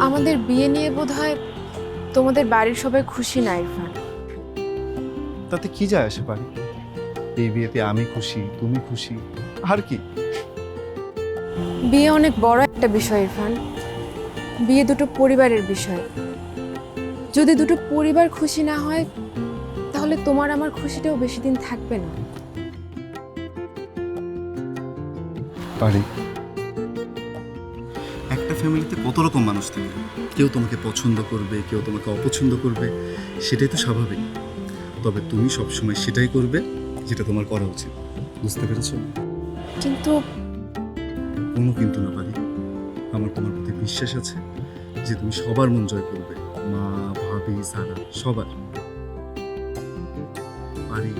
আমাদের বিয়ে নিয়ে বোধহয় তোমাদের বাড়ির সবাই খুশি না ইরফান। তাতে কি যায় আসে পারি এই বিয়েতে আমি খুশি তুমি খুশি আর কি? বিয়ে অনেক বড় একটা বিষয় ইরফান। বিয়ে দুটো পরিবারের বিষয়। যদি দুটো পরিবার খুশি না হয় তাহলে তোমার আমার খুশিটাও বেশি দিন থাকবে না। পারি ফ্যামিলিতে কত রকম মানুষ থাকে? কেউ তোমাকে পছন্দ করবে কেউ তোমাকে অপছন্দ করবে সেটাই তো স্বাভাবিক। তবে তুমি সবসময় সেটাই করবে যেটা তোমার করা উচিত। বুঝতে পেরেছ? কিন্তু কোনো কিন্তু না পারি আমার তোমার প্রতি বিশ্বাস আছে যে তুমি সবার মন জয় করবে। মা ভাবি সারা সবার। পারি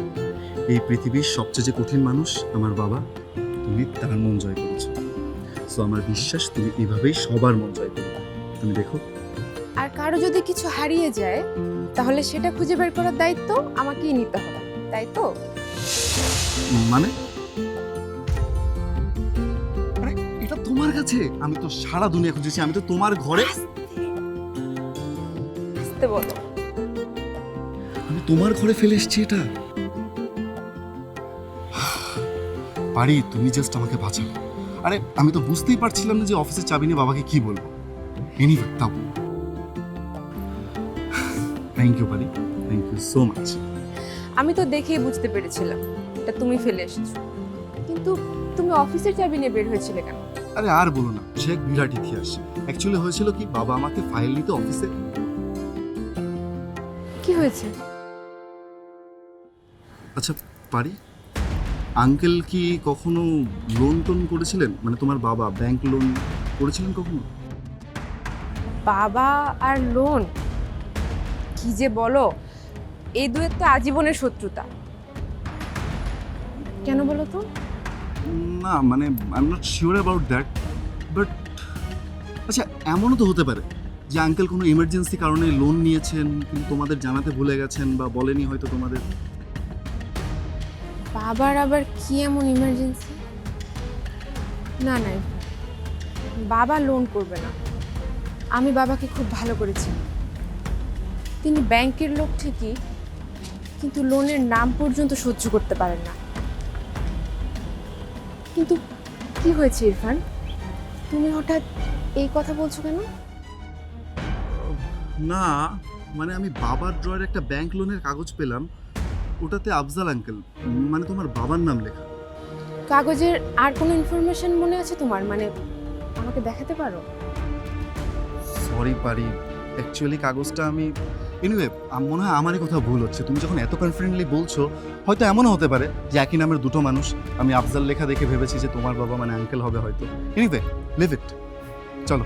এই পৃথিবীর সবচেয়ে যে কঠিন মানুষ আমার বাবা তুমি তার মন জয় করেছ। সো আমার বিশ্বাস তুমি এভাবেই সবার মন জয় করবে। তুমি দেখো। আর কারও যদি কিছু হারিয়ে যায় তাহলে সেটা খুঁজে বের করার দায়িত্ব আমাকেই নিতে হবে তাই তো? মানে? আরে এটা তোমার কাছে? আমি তো সারা দুনিয়া খুঁজেছি আমি তো তোমার ঘরে বুঝতে বলো। আমি তোমার ঘরে ফেলে এসেছি এটা। পারি তুমি জাস্ট আমাকে বাঁচাও। আরে আমি তো বুঝতেই পারছিলাম না যে অফিসের চাবি নিয়ে বাবাকে কি বলব। এনিওয়ে তাও। থ্যাংক ইউ পারি থ্যাংক ইউ সো মাচ আমি তো দেখেই বুঝতে পেরেছিলাম এটা তুমি ফেলে এসেছ। কিন্তু তুমি অফিসের চাবি নিয়ে বের হয়েছিলে কেন? আরে আর বলো না সে এক বিরাট ইতিহাস। অ্যাকচুয়ালি হয়েছিল কি বাবা আমাকে ফাইল নিতে অফিসে কি হয়েছে? আচ্ছা পারি? আঙ্কেল কি কখনো লোন টোন করেছিলেন? মানে তোমার বাবা ব্যাংক লোন করেছিলেন কখনো? বাবা আর লোন কি যে বলো? এই দুয়ের তো আজীবনের শত্রুতা। কেন বলো তো? না মানে I am not sure about that but আচ্ছা এমনও তো হতে পারে যে আঙ্কেল কোনো ইমার্জেন্সি কারণে লোন নিয়েছেন কিন্তু তোমাদের জানাতে ভুলে গেছেন বা বলেনি হয়তো তোমাদের। বাবার আবার কি এমন ইমার্জেন্সি না না বাবা লোন করবে না। আমি বাবাকে খুব ভালো করেছি। তিনি ব্যাংকের লোক ঠিকই, কিন্তু লোনের নাম পর্যন্ত সহ্য করতে পারেন না। কিন্তু কি হয়েছে, ইরফান? তুমি হঠাৎ এই কথা বলছো কেন? না মানে আমি বাবার ড্রয়ের একটা ব্যাংক লোনের কাগজ পেলাম। ওটাতে আফজাল আঙ্কেল মানে তোমার বাবার নাম লেখা। কাগজের আর কোনো ইনফরমেশন মনে আছে তোমার? মানে আমাকে দেখাতে পারো? সরি পারি। অ্যাকচুয়ালি কাগজটা আমি এনিওয়ে মনে হয় আমারই কথা ভুল হচ্ছে। তুমি যখন এত কনফিডেন্টলি বলছো হয়তো এমনও হতে পারে যে একই নামের দুটো মানুষ আমি আফজাল লেখা দেখে ভেবেছি যে তোমার বাবা মানে আঙ্কেল হবে হয়তো। এনিওয়ে লিভ ইট চলো।